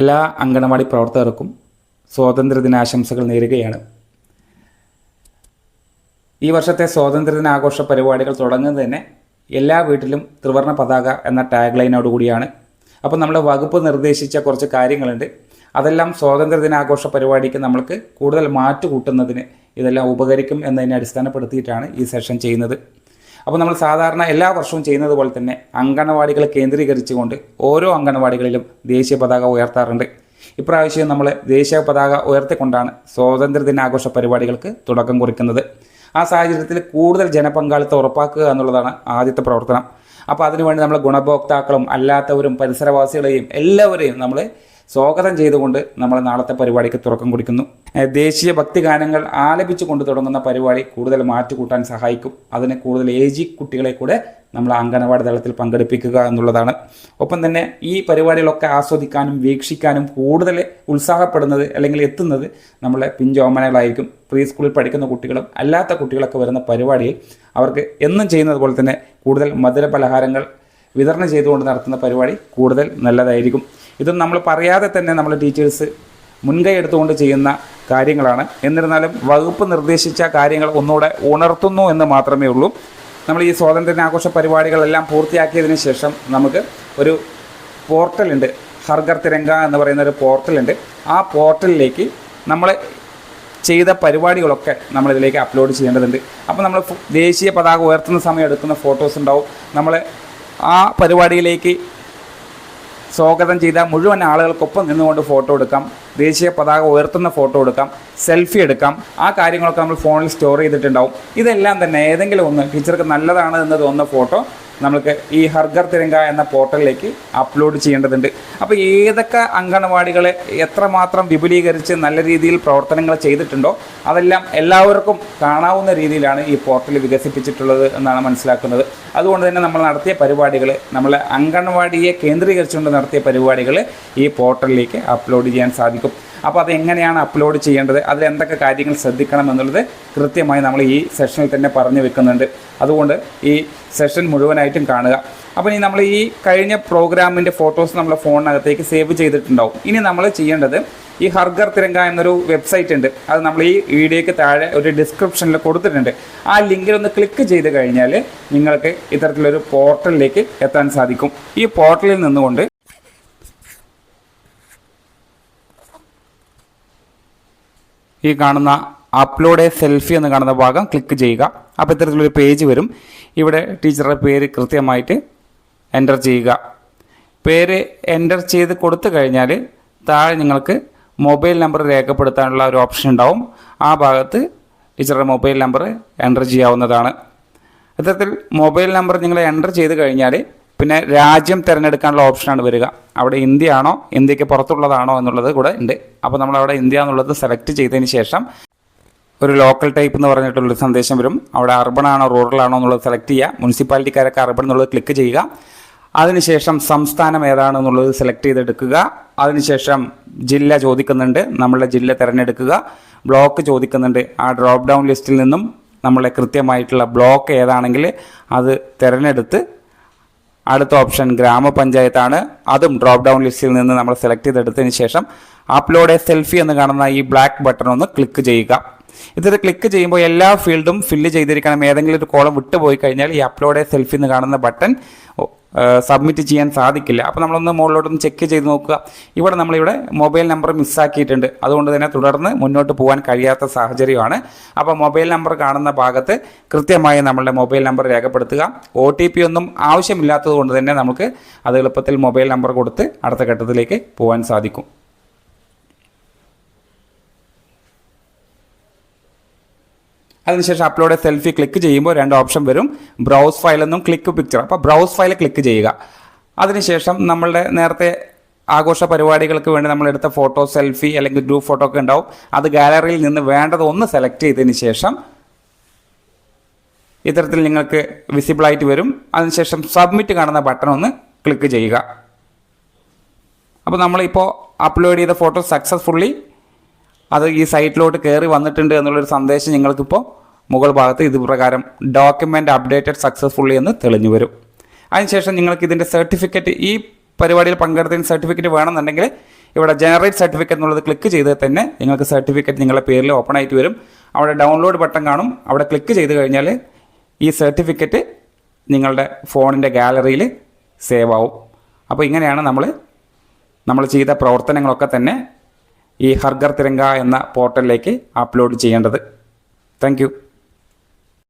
എല്ലാ അംഗനവാടി പ്രവർത്തകർക്കും സ്വാതന്ത്ര്യദിനാശംസകൾ നേരുകയാണ്. ഈ വർഷത്തെ സ്വാതന്ത്ര്യദിനാഘോഷ പരിപാടികൾ തുടങ്ങുന്നത് തന്നെ എല്ലാ വീട്ടിലും ത്രിവർണ പതാക എന്ന ടാഗ് ലൈനോടുകൂടിയാണ് അപ്പോൾ നമ്മുടെ വകുപ്പ് നിർദ്ദേശിച്ച കുറച്ച് കാര്യങ്ങളുണ്ട്. അതെല്ലാം സ്വാതന്ത്ര്യദിനാഘോഷ പരിപാടിക്ക് നമ്മൾക്ക് കൂടുതൽ മാറ്റുകൂട്ടുന്നതിന് ഇതെല്ലാം ഉപകരിക്കും എന്നതിനെ അടിസ്ഥാനപ്പെടുത്തിയിട്ടാണ് ഈ സെഷൻ ചെയ്യുന്നത്. അപ്പോൾ നമ്മൾ സാധാരണ എല്ലാ വർഷവും ചെയ്യുന്നത് പോലെ തന്നെ അങ്കണവാടികൾ കേന്ദ്രീകരിച്ചുകൊണ്ട് ഓരോ അങ്കണവാടികളിലും ദേശീയ പതാക ഉയർത്താറുണ്ട്. ഇപ്രാവശ്യം നമ്മൾ ദേശീയ പതാക ഉയർത്തിക്കൊണ്ടാണ് സ്വാതന്ത്ര്യദിനാഘോഷ പരിപാടികൾക്ക് തുടക്കം കുറിക്കുന്നത്. ആ സാഹചര്യത്തിൽ കൂടുതൽ ജനപങ്കാളിത്തം ഉറപ്പാക്കുക എന്നുള്ളതാണ് ആദ്യത്തെ പ്രവർത്തനം. അപ്പോൾ അതിനുവേണ്ടി നമ്മൾ ഗുണഭോക്താക്കളും അല്ലാത്തവരും പരിസരവാസികളെയും എല്ലാവരെയും നമ്മൾ സ്വാഗതം ചെയ്തുകൊണ്ട് നമ്മൾ നാളത്തെ പരിപാടിക്ക് തുറക്കം കുറിക്കുന്നു. ദേശീയ ദേശീയ ഭക്തിഗാനങ്ങൾ ആലപിച്ചു കൊണ്ട് തുടങ്ങുന്ന പരിപാടി കൂടുതൽ മാറ്റുകൂട്ടാൻ സഹായിക്കും. അതിന് കൂടുതൽ ഏജി കുട്ടികളെ കൂടെ നമ്മൾ അംഗനവാടി തലത്തിൽ പങ്കെടുപ്പിക്കുക എന്നുള്ളതാണ്. ഒപ്പം തന്നെ ഈ പരിപാടികളൊക്കെ ആസ്വദിക്കാനും വീക്ഷിക്കാനും കൂടുതൽ ഉത്സാഹപ്പെടുന്നത് അല്ലെങ്കിൽ എത്തുന്നത് നമ്മളെ പിഞ്ചോമനകളായിരിക്കും. പ്രീ സ്കൂളിൽ പഠിക്കുന്ന കുട്ടികളും അല്ലാത്ത കുട്ടികളൊക്കെ വരുന്ന പരിപാടിയിൽ അവർക്ക് എന്നും ചെയ്യുന്നത് പോലെ തന്നെ കൂടുതൽ മധുര പലഹാരങ്ങൾ വിതരണം ചെയ്തുകൊണ്ട് നടത്തുന്ന പരിപാടി കൂടുതൽ നല്ലതായിരിക്കും. ഇതും നമ്മൾ പറയാതെ തന്നെ നമ്മൾ ടീച്ചേഴ്സ് മുൻകൈ എടുത്തുകൊണ്ട് ചെയ്യുന്ന കാര്യങ്ങളാണ്. എന്നിരുന്നാലും വകുപ്പ് നിർദ്ദേശിച്ച കാര്യങ്ങൾ ഒന്നുകൂടെ ഉണർത്തുന്നു എന്ന് മാത്രമേ ഉള്ളൂ. നമ്മൾ ഈ സ്വാതന്ത്ര്യദിനാഘോഷ പരിപാടികളെല്ലാം പൂർത്തിയാക്കിയതിന് ശേഷം നമുക്ക് ഒരു പോർട്ടലുണ്ട്. ഹർഗർ തിരങ്ക എന്ന് പറയുന്ന ഒരു പോർട്ടലുണ്ട്. ആ പോർട്ടലിലേക്ക് നമ്മൾ ചെയ്ത പരിപാടികളൊക്കെ നമ്മളിതിലേക്ക് അപ്ലോഡ് ചെയ്യേണ്ടതുണ്ട്. അപ്പോൾ നമ്മൾ ദേശീയ പതാക ഉയർത്തുന്ന സമയം എടുക്കുന്ന ഫോട്ടോസ് ഉണ്ടാവും. നമ്മൾ ആ പരിപാടിയിലേക്ക് സ്വാഗതം ചെയ്ത മുഴുവൻ ആളുകൾക്കൊപ്പം നിന്നുകൊണ്ട് ഫോട്ടോ എടുക്കാം. ദേശീയ പതാക ഉയർത്തുന്ന ഫോട്ടോ എടുക്കാം. സെൽഫി എടുക്കാം. ആ കാര്യങ്ങളൊക്കെ നമ്മൾ ഫോണിൽ സ്റ്റോർ ചെയ്തിട്ടുണ്ടാവും. ഇതെല്ലാം തന്നെ ഏതെങ്കിലും ഒന്ന് ടീച്ചർക്ക് നല്ലതാണ് എന്ന് തോന്നുന്ന ഫോട്ടോ നമുക്ക് ഈ ഹർഗർ തിരങ്ക എന്ന പോർട്ടലിലേക്ക് അപ്ലോഡ് ചെയ്യേണ്ടതുണ്ട്. അപ്പോൾ ഏതൊക്കെ അംഗനവാടികളെ എത്രമാത്രം വിപുലീകരിച്ച് നല്ല രീതിയിൽ പ്രവർത്തനങ്ങൾ ചെയ്തിട്ടുണ്ടോ അതെല്ലാം എല്ലാവർക്കും കാണാവുന്ന രീതിയിലാണ് ഈ പോർട്ടൽ വികസിപ്പിച്ചിട്ടുള്ളത് എന്നാണ് മനസ്സിലാക്കുന്നത്. അതുകൊണ്ട് തന്നെ നമ്മൾ നടത്തിയ പരിപാടികൾ നമ്മൾ അംഗൻവാടിയെ കേന്ദ്രീകരിച്ചുകൊണ്ട് നടത്തിയ പരിപാടികൾ ഈ പോർട്ടലിലേക്ക് അപ്ലോഡ് ചെയ്യാൻ സാധിക്കും. അപ്പോൾ അത് എങ്ങനെയാണ് അപ്ലോഡ് ചെയ്യേണ്ടത്? അതിൽ എന്തൊക്കെ കാര്യങ്ങൾ ശ്രദ്ധിക്കണം എന്നുള്ളത് കൃത്യമായി നമ്മൾ ഈ സെഷനിൽ തന്നെ പറഞ്ഞു വെക്കുന്നുണ്ട്. അതുകൊണ്ട് ഈ സെഷൻ മുഴുവനായിട്ടും കാണുക. അപ്പോൾ ഇനി നമ്മൾ ഈ കഴിഞ്ഞ പ്രോഗ്രാമിന്റെ ഫോട്ടോസ് നമ്മൾ ഫോണിനകത്തേക്ക് സേവ് ചെയ്തിട്ടുണ്ടാവും. ഇനി നമ്മൾ ചെയ്യേണ്ടത് ഈ ഹർഗർ തിരങ്ക എന്നൊരു വെബ്സൈറ്റ് ഉണ്ട്. അത് നമ്മൾ ഈ വീഡിയോയ്ക്ക് താഴെ ഒരു ഡിസ്ക്രിപ്ഷനിൽ കൊടുത്തിട്ടുണ്ട്. ആ ലിങ്കിൽ ഒന്ന് ക്ലിക്ക് ചെയ്ത് കഴിഞ്ഞാൽ നിങ്ങൾക്ക് ഇത്തരത്തിലൊരു പോർട്ടലിലേക്ക് എത്താൻ സാധിക്കും. ഈ പോർട്ടലിൽ നിന്നുകൊണ്ട് ഈ കാണുന്ന അപ്ലോഡ് എ സെൽഫി എന്ന് കാണുന്ന ഭാഗം ക്ലിക്ക് ചെയ്യുക. അപ്പോൾ ഇത്തരത്തിലൊരു പേജ് വരും. ഇവിടെ ടീച്ചറുടെ പേര് കൃത്യമായിട്ട് എന്റർ ചെയ്യുക. പേര് എന്റർ ചെയ്ത് കൊടുത്തു കഴിഞ്ഞാൽ താഴെ നിങ്ങൾക്ക് മൊബൈൽ നമ്പർ രേഖപ്പെടുത്താനുള്ള ഒരു ഓപ്ഷൻ ഉണ്ടാവും. ആ ഭാഗത്ത് ടീച്ചറുടെ മൊബൈൽ നമ്പർ എന്റർ ചെയ്യാവുന്നതാണ്. ഇത്തരത്തിൽ മൊബൈൽ നമ്പർ നിങ്ങൾ എന്റർ ചെയ്ത് കഴിഞ്ഞാൽ പിന്നെ രാജ്യം തിരഞ്ഞെടുക്കാനുള്ള ഓപ്ഷനാണ് വരിക. അവിടെ ഇന്ത്യയാണോ ഇന്ത്യയ്ക്ക് പുറത്തുള്ളതാണോ എന്നുള്ളത് കൂടെ ഉണ്ട്. അപ്പോൾ നമ്മൾ അവിടെ ഇന്ത്യ എന്നുള്ളത് സെലക്ട് ചെയ്തതിന് ശേഷം ഒരു ലോക്കൽ ടൈപ്പ് എന്ന് പറഞ്ഞിട്ടുള്ളൊരു സന്ദേശം വരും. അവിടെ അർബൺ ആണോ റൂറൽ ആണോ എന്നുള്ളത് സെലക്ട് ചെയ്യുക. മുനിസിപ്പാലിറ്റിക്കാരൊക്കെ അർബൺ എന്നുള്ളത് ക്ലിക്ക് ചെയ്യുക. അതിനുശേഷം സംസ്ഥാനം ഏതാണെന്നുള്ളത് സെലക്ട് ചെയ്തെടുക്കുക. അതിനുശേഷം ജില്ല ചോദിക്കുന്നുണ്ട് നമ്മളുടെ ജില്ല തിരഞ്ഞെടുക്കുക. ബ്ലോക്ക് ചോദിക്കുന്നുണ്ട്. ആ ഡ്രോപ്പ് ഡൗൺ ലിസ്റ്റിൽ നിന്നും നമ്മളെ കൃത്യമായിട്ടുള്ള ബ്ലോക്ക് ഏതാണെങ്കിൽ അത് തിരഞ്ഞെടുത്ത് അടുത്ത ഓപ്ഷൻ ഗ്രാമപഞ്ചായത്താണ്. അതും ഡ്രോപ്പ് ഡൗൺ ലിസ്റ്റിൽ നിന്ന് നമ്മൾ സെലക്ട് ചെയ്തെടുത്തതിന് ശേഷം അപ്ലോഡ് എ സെൽഫി എന്ന് കാണുന്ന ഈ ബ്ലാക്ക് ബട്ടൺ ഒന്ന് ക്ലിക്ക് ചെയ്യുക. ഇതൊരു ക്ലിക്ക് ചെയ്യുമ്പോൾ എല്ലാ ഫീൽഡും ഫില്ല് ചെയ്തിരിക്കണം. ഏതെങ്കിലും ഒരു കോളം വിട്ടുപോയി കഴിഞ്ഞാൽ ഈ അപ്ലോഡ് എ സെൽഫി എന്ന് കാണുന്ന ബട്ടൺ സബ്മിറ്റ് ചെയ്യാൻ സാധിക്കില്ല. അപ്പോൾ നമ്മളൊന്ന് മുകളിലോട്ടൊന്ന് ചെക്ക് ചെയ്ത് നോക്കുക. ഇവിടെ നമ്മളിവിടെ മൊബൈൽ നമ്പർ മിസ്സാക്കിയിട്ടുണ്ട് അതുകൊണ്ട് തന്നെ തുടർന്ന് മുന്നോട്ട് പോകാൻ കഴിയാത്ത സാഹചര്യമാണ്. അപ്പോൾ മൊബൈൽ നമ്പർ കാണുന്ന ഭാഗത്ത് കൃത്യമായി നമ്മളുടെ മൊബൈൽ നമ്പർ രേഖപ്പെടുത്തുക. ഒ ടി പി ഒന്നും ആവശ്യമില്ലാത്തത് കൊണ്ട് തന്നെ നമുക്ക് അത് എളുപ്പത്തിൽ മൊബൈൽ നമ്പർ കൊടുത്ത് അടുത്ത ഘട്ടത്തിലേക്ക് പോകാൻ സാധിക്കും. അതിനുശേഷം അപ്ലോഡ് സെൽഫി ക്ലിക്ക് ചെയ്യുമ്പോൾ രണ്ട് ഓപ്ഷൻ വരും. ബ്രൗസ് ഫയൽ എന്നും ക്ലിക്ക് പിക്ചർ അപ്പോൾ ബ്രൗസ് ഫയൽ ക്ലിക്ക് ചെയ്യുക. അതിനുശേഷം നമ്മളുടെ നേരത്തെ ആഘോഷ പരിപാടികൾക്ക് വേണ്ടി നമ്മൾ എടുത്ത ഫോട്ടോ സെൽഫി അല്ലെങ്കിൽ ഗ്രൂപ്പ് ഫോട്ടോ ഒക്കെ ഉണ്ടാവും. അത് ഗാലറിയിൽ നിന്ന് വേണ്ടത് ഒന്ന് സെലക്ട് ചെയ്തതിന് ശേഷം ഇത്തരത്തിൽ നിങ്ങൾക്ക് വിസിബിളായിട്ട് വരും. അതിനുശേഷം സബ്മിറ്റ് കാണുന്ന ബട്ടൺ ഒന്ന് ക്ലിക്ക് ചെയ്യുക. അപ്പോൾ നമ്മളിപ്പോൾ അപ്ലോഡ് ചെയ്ത ഫോട്ടോ സക്സസ്ഫുള്ളി അത് ഈ സൈറ്റിലോട്ട് കയറി വന്നിട്ടുണ്ട് എന്നുള്ളൊരു സന്ദേശം നിങ്ങൾക്കിപ്പോൾ മുകൾ ഭാഗത്ത് ഇത് പ്രകാരം ഡോക്യുമെന്റ് അപ്ഡേറ്റഡ് സക്സസ്ഫുള്ളി എന്ന് തെളിഞ്ഞു വരും. അതിനുശേഷം നിങ്ങൾക്ക് ഇതിന്റെ സർട്ടിഫിക്കറ്റ് ഈ പരിപാടിയിൽ പങ്കെടുത്തതിന് സർട്ടിഫിക്കറ്റ് വേണമെന്നുണ്ടെങ്കിൽ ഇവിടെ ജനറേറ്റ് സർട്ടിഫിക്കറ്റ് എന്നുള്ളത് ക്ലിക്ക് ചെയ്താൽ തന്നെ നിങ്ങൾക്ക് സർട്ടിഫിക്കറ്റ് നിങ്ങളുടെ പേരിൽ ഓപ്പൺ ആയിട്ട് വരും. അവിടെ ഡൗൺലോഡ് ബട്ടൺ കാണും. അവിടെ ക്ലിക്ക് ചെയ്ത് കഴിഞ്ഞാൽ ഈ സർട്ടിഫിക്കറ്റ് നിങ്ങളുടെ ഫോണിന്റെ ഗാലറിയിൽ സേവ് ആവും. അപ്പോൾ ഇങ്ങനെയാണ് നമ്മൾ നമ്മൾ ചെയ്ത പ്രവർത്തനങ്ങളൊക്കെ തന്നെ ഈ ഹർഗർ തിരങ്ക എന്ന പോർട്ടലിലേക്ക് അപ്ലോഡ് ചെയ്യേണ്ടത്. താങ്ക്